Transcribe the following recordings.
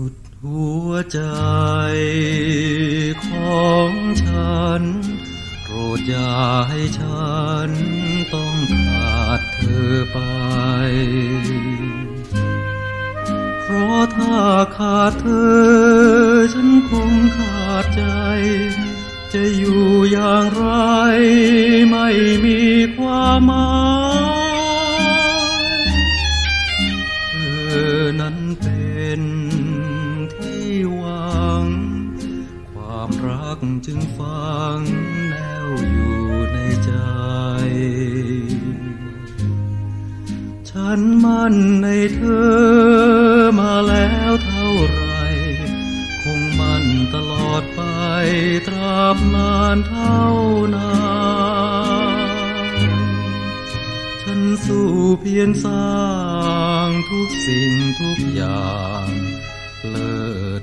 ุดหัวใจของฉัน โปรดอย่าให้ฉันต้องขาดเธอไป เพราะถ้าขาดเธอ ฉันคงขาดใจ จะอยู่อย่างไรไม่มีความหมายเธอนั้นเป็น หวัง ความรักจึงฝังแนวอยู่ในใจ ฉันมั่นในเธอมาแล้วเท่าไร คงมั่นตลอดไปตราบนานเท่านานฉันสู้เพียรสร้างทุกสิ่งทุกอย่าง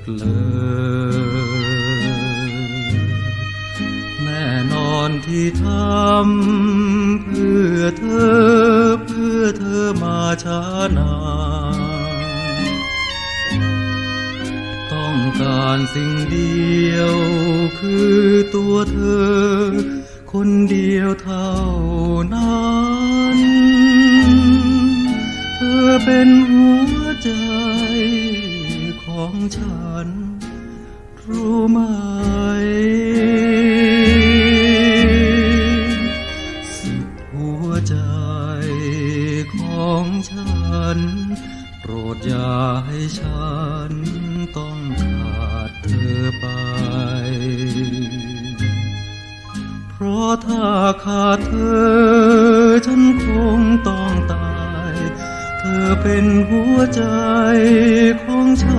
ลิศเลอ แน่นอนที่ทำเพื่อเธอ เพื่อเธอมาช้านานต้องการสิ่งเดียว คือตัวเธอ คนเดียวเท่านั้น เธอเป็นหัวใจ ฉัน รู้ไหม สุดหัวใจของฉัน โปรดอย่าให้ฉันต้องขาดเธอไป เพราะถ้าขาดเธอ ฉันคงต้องตาย เธอเป็นหัวใจของฉัน